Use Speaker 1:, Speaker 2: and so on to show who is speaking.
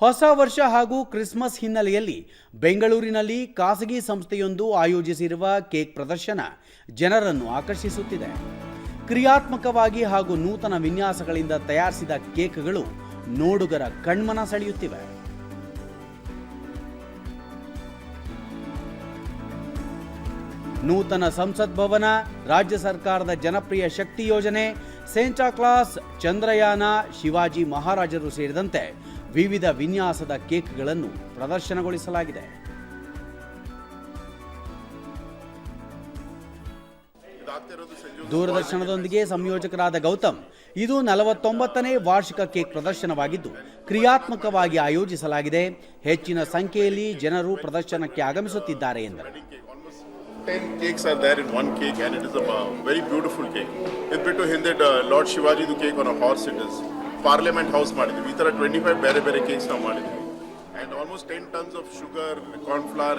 Speaker 1: ಹೊಸ ವರ್ಷ ಹಾಗೂ ಕ್ರಿಸ್ಮಸ್ ಹಿನ್ನೆಲೆಯಲ್ಲಿ ಬೆಂಗಳೂರಿನಲ್ಲಿ ಖಾಸಗಿ ಸಂಸ್ಥೆಯೊಂದು ಆಯೋಜಿಸಿರುವ ಕೇಕ್ ಪ್ರದರ್ಶನ ಜನರನ್ನು ಆಕರ್ಷಿಸುತ್ತಿದೆ. ಕ್ರಿಯಾತ್ಮಕವಾಗಿ ಹಾಗೂ ನೂತನ ವಿನ್ಯಾಸಗಳಿಂದ ತಯಾರಿಸಿದ ಕೇಕ್ಗಳು ನೋಡುಗರ ಕಣ್ಮನ ಸೆಳೆಯುತ್ತಿವೆ. ನೂತನ ಸಂಸತ್ ಭವನ, ರಾಜ್ಯ ಸರ್ಕಾರದ ಜನಪ್ರಿಯ ಶಕ್ತಿ ಯೋಜನೆ, ಸೇಂಟಾ ಕ್ಲಾಸ್, ಚಂದ್ರಯಾನ, ಶಿವಾಜಿ ಮಹಾರಾಜರು ಸೇರಿದಂತೆ ವಿವಿಧ ವಿನ್ಯಾಸದ ಕೇಕ್ಗಳನ್ನು ಪ್ರದರ್ಶನಗೊಳಿಸಲಾಗಿದೆ. ದೂರದರ್ಶನದೊಂದಿಗೆ ಸಂಯೋಜಕರಾದ ಗೌತಮ್, ಇದು ನಲವತ್ತೊಂಬತ್ತನೇ ವಾರ್ಷಿಕ ಕೇಕ್ ಪ್ರದರ್ಶನವಾಗಿದ್ದು, ಕ್ರಿಯಾತ್ಮಕವಾಗಿ ಆಯೋಜಿಸಲಾಗಿದೆ. ಹೆಚ್ಚಿನ ಸಂಖ್ಯೆಯಲ್ಲಿ ಜನರು ಪ್ರದರ್ಶನಕ್ಕೆ ಆಗಮಿಸುತ್ತಿದ್ದಾರೆ ಎಂದರು.
Speaker 2: Ten cakes are there in one cake and it is a very beautiful parliament house ಮಾಡಿದ್ವಿ. ಈ ಥರ ಟ್ವೆಂಟಿ ಫೈವ್ ಬೇರೆ ಬೇರೆ ಕೇಕ್ಸ್ ನಾವು ಮಾಡಿದ್ವಿ. And almost ten tons of sugar cornflour